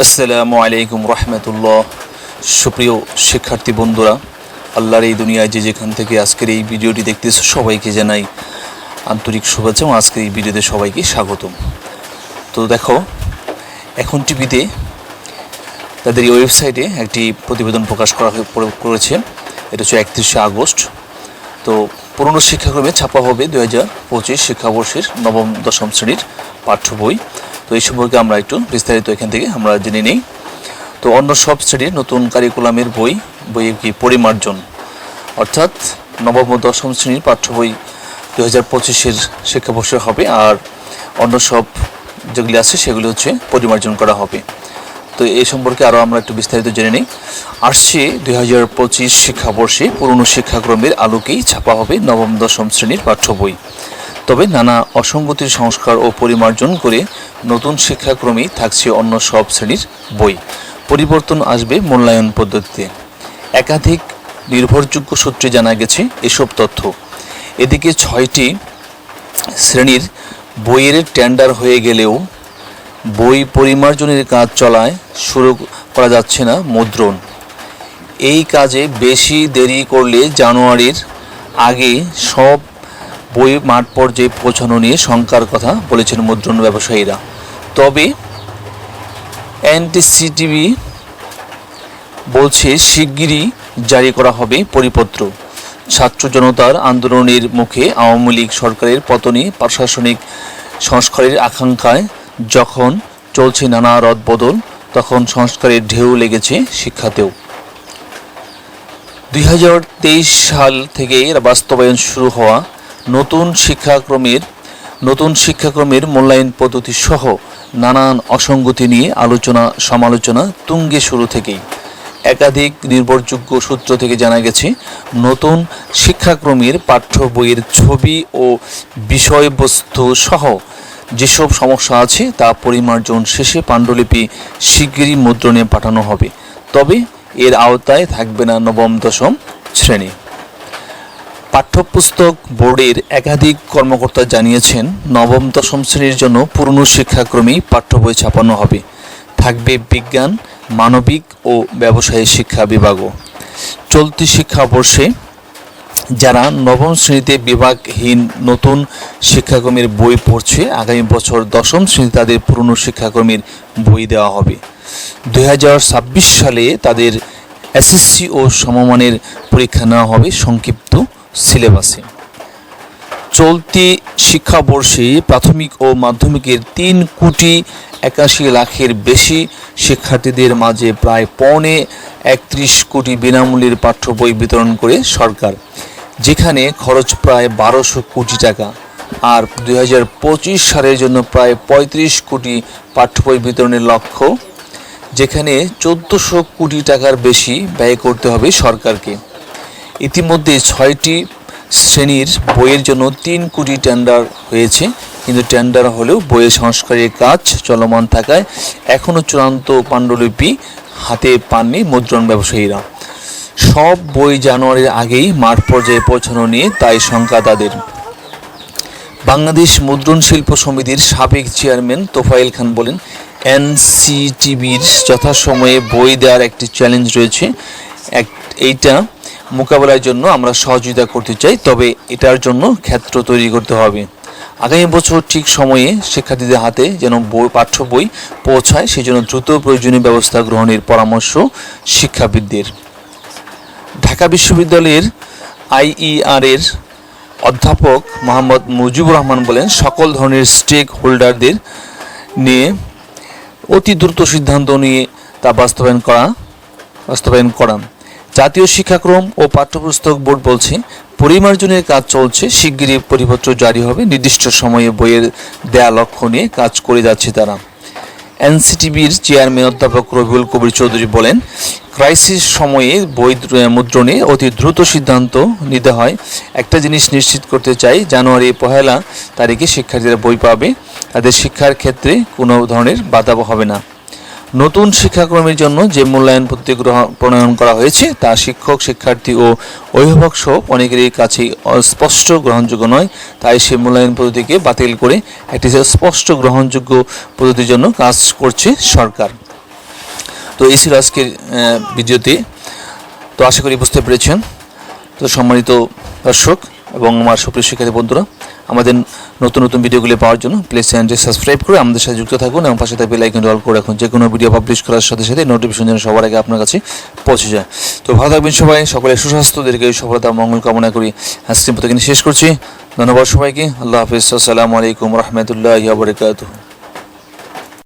আসসালামু আলাইকুম রহমতুল্লাহ। সুপ্রিয় শিক্ষার্থী বন্ধুরা, আল্লাহর এই দুনিয়ায় যে যেখান থেকে আজকের এই ভিডিওটি দেখতেছো সবাইকে জানাই আন্তরিক শুভেচ্ছা এবং আজকের এই ভিডিওতে সবাইকে স্বাগতম। তো দেখো, এখন টিভিতে তাদের এই ওয়েবসাইটে একটি প্রতিবেদন প্রকাশ করা করেছে। এটা হচ্ছে একত্রিশে আগস্ট। তো পুরনো শিক্ষাক্রমে ছাপা হবে দু হাজার পঁচিশ শিক্ষাবর্ষের নবম দশম শ্রেণির পাঠ্য বই। তো এই সম্পর্কে আমরা একটু বিস্তারিত এখান থেকে আমরা জেনে নিই। তো অন্য সব শ্রেণির নতুন কারিকুলামের বই, বইয়ের কি পরিমার্জন? অর্থাৎ নবম ও দশম শ্রেণির পাঠ্য বই দু হাজার পঁচিশের শিক্ষাবর্ষে হবে আর অন্য সব যেগুলি আছে সেগুলি হচ্ছে পরিমার্জন করা হবে। তো এই সম্পর্কে আরও আমরা একটু বিস্তারিত জেনে নিই। আসছে দুই হাজার পঁচিশ শিক্ষাবর্ষে পুরনো শিক্ষাক্রমের আলোকেই ছাপা হবে নবম দশম শ্রেণির পাঠ্য বই। তবে নানা অসঙ্গতির সংস্কার ও পরিমার্জন করে নতুন শিক্ষাক্রমেই থাকছে অন্য সব শ্রেণির বই। পরিবর্তন আসবে মূল্যায়ন পদ্ধতিতে। একাধিক নির্ভরযোগ্য সূত্রে জানা গেছে এসব তথ্য। এদিকে ছয়টি শ্রেণির বইয়ের টেন্ডার হয়ে গেলেও বই পরিমার্জনের কাজ চলায় শুরু করা যাচ্ছে না মুদ্রণ। এই কাজে বেশি দেরি করলে জানুয়ারির আগে সব বই মাঠ পর্যায়ে পৌঁছানো নিয়ে শঙ্কার কথা বলেছেন মুদ্রণ ব্যবসায়ীরা। তবে এনটিসিটিভি বলছে, শিগগিরই জারি করা হবে পরিপত্র। ছাত্র জনতার আন্দোলনের মুখে আওয়ামী লীগ সরকারের পতনে প্রশাসনিক সংস্কারের আকাঙ্ক্ষায় যখন চলছে নানা রদবদল, তখন সংস্কারের ঢেউ লেগেছে শিক্ষাতেও। দুই হাজার তেইশ সাল থেকে বাস্তবায়ন শুরু হওয়া নতুন শিক্ষাক্রমের নতুন শিক্ষাক্রমের মূল্যায়ন পদ্ধতি সহ নানান অসঙ্গতি নিয়ে আলোচনা, সমালোচনা তুঙ্গে শুরু থেকেই। একাধিক নির্ভরযোগ্য সূত্র থেকে জানা গেছে, নতুন শিক্ষাক্রমের পাঠ্য বইয়ের ছবি ও বিষয়বস্তু সহ যেসব সমস্যা আছে তা পরিমার্জন শেষে পাণ্ডুলিপি শিগগিরই মুদ্রণে পাঠানো হবে। তবে এর আওতায় থাকবে না নবম, দশম শ্রেণি। পাঠ্যপুস্তক বোর্ডের একাধিক কর্মকর্তা জানিয়েছেন, নবম দশম শ্রেণির জন্য পুরনো শিক্ষাক্রমেই পাঠ্য বই ছাপানো হবে। থাকবে বিজ্ঞান, মানবিক ও ব্যবসায়ী শিক্ষা বিভাগও। চলতি শিক্ষাবর্ষে যারা নবম শ্রেণীতে বিভাগহীন নতুন শিক্ষাক্রমের বই পড়ছে, আগামী বছর দশম শ্রেণীতে তাদের পুরনো শিক্ষাক্রমের বই দেওয়া হবে। দু হাজার ছাব্বিশ সালে তাদের এসএসসি ও সমমানের পরীক্ষা নেওয়া হবে। সংক্ষিপ্ত সিলেবাসে। চলতি শিক্ষাবর্ষে প্রাথমিক ও মাধ্যমিকের তিন কোটি একাশি লাখের বেশি শিক্ষার্থীদের মাঝে প্রায় পৌনে একত্রিশ কোটি বিনামূল্যের পাঠ্য বই বিতরণ করে সরকার, যেখানে খরচ প্রায় বারোশো কোটি টাকা। আর দু হাজার পঁচিশ সালের জন্য প্রায় পঁয়ত্রিশ কোটি পাঠ্য বই বিতরণের লক্ষ্য, যেখানে চোদ্দোশো কোটি টাকার বেশি ব্যয় করতে হবে সরকারকে। ইতিমধ্যে ছয়টি শ্রেণির বইয়ের জন্য তিন কোটি টেন্ডার হয়েছে। কিন্তু টেন্ডার হলেও বইয়ের সংস্কারের কাজ চলমান থাকায় এখনও চূড়ান্ত পাণ্ডুলিপি হাতে পাননি মুদ্রণ ব্যবসায়ীরা। সব বই জানুয়ারির আগেই মাঠ পর্যায়ে পৌঁছানো নিয়ে তাই শঙ্কা তাদের। বাংলাদেশ মুদ্রণ শিল্প সমিতির সাবেক চেয়ারম্যান তোফাইল খান বলেন, এনসিটিভির যথাসময়ে বই দেওয়ার একটি চ্যালেঞ্জ রয়েছে। এইটা মোকাবেলার জন্য আমরা সহযোগিতা করতে চাই, তবে এটার জন্য ক্ষেত্র তৈরি করতে হবে। আগামী বছর ঠিক সময়ে শিক্ষার্থীদের হাতে যেন বই, পাঠ্য বই পৌঁছায়, সেজন্য দ্রুত প্রয়োজনীয় ব্যবস্থা গ্রহণের পরামর্শ শিক্ষাবিদদের। ঢাকা বিশ্ববিদ্যালয়ের আইইআর এর অধ্যাপক মোহাম্মদ মুজিবুর রহমান বলেন, সকল ধরনের স্টেক হোল্ডারদের নিয়ে অতি দ্রুত সিদ্ধান্ত নিয়ে তা বাস্তবায়ন করা বাস্তবায়ন করা। জাতীয় শিক্ষাক্রম ও পাঠ্যপুস্তক বোর্ড বলছে, পরিমার্জনের কাজ চলছে, শিগগিরই পরিপত্র জারি হবে, নির্দিষ্ট সময়ে বইয়ের দেয়া লক্ষ্য নিয়ে কাজ করে যাচ্ছে তারা। এনসিটিভির চেয়ারম্যান অধ্যাপক রবিউল কবির চৌধুরী বলেন, ক্রাইসিস সময়ে বই মুদ্রণে অতি দ্রুত সিদ্ধান্ত নিতে হয়। একটা জিনিস নিশ্চিত করতে চাই, জানুয়ারি পহেলা তারিখে শিক্ষার্থীরা বই পাবে। তাদের শিক্ষার ক্ষেত্রে কোনো ধরনের বাধা হবে না। নতুন শিক্ষাক্রমের জন্য যে মূল্যায়ন পদ্ধতি গ্রহণ প্রণয়ন করা হয়েছে, তা শিক্ষক, শিক্ষার্থী ও অভিভাবক সহ অনেকেরই কাছেই স্পষ্ট গ্রহণযোগ্য নয়। তাই সেই মূল্যায়ন পদ্ধতিকে বাতিল করে একটি স্পষ্ট গ্রহণযোগ্য পদ্ধতির জন্য কাজ করছে সরকার। তো এই ছিল আজকের ভিডিওতে তো আশা করি বুঝতে পেরেছেন। তো সম্মানিত দর্শক এবং আমার সুপ্রিয় শিক্ষার্থী বন্ধুরা, আমাদের নতুন নতুন ভিডিওগুলি পাওয়ার জন্য প্লিজ চ্যানেলটি সাবস্ক্রাইব করে আমাদের সাথে যুক্ত থাকুন এবং পাশে থাকবে লাইক অল করে রাখুন। যে কোনো ভিডিও পাবলিশ করার সাথে সাথে নোটিফিকেশন যেন সবার আগে আপনার কাছে পৌঁছে যায়। তো ভালো থাকবেন সবাই, সকলে সুস্বাস্থ্য দীর্ঘ সফলতা, মঙ্গল কামনা করি। আজকের প্রতিদিন শেষ করছি। ধন্যবাদ সবাইকে। আল্লাহ হাফিজ। আসসালামু আলাইকুম রহমতুল্লাহ বরকাতুহ।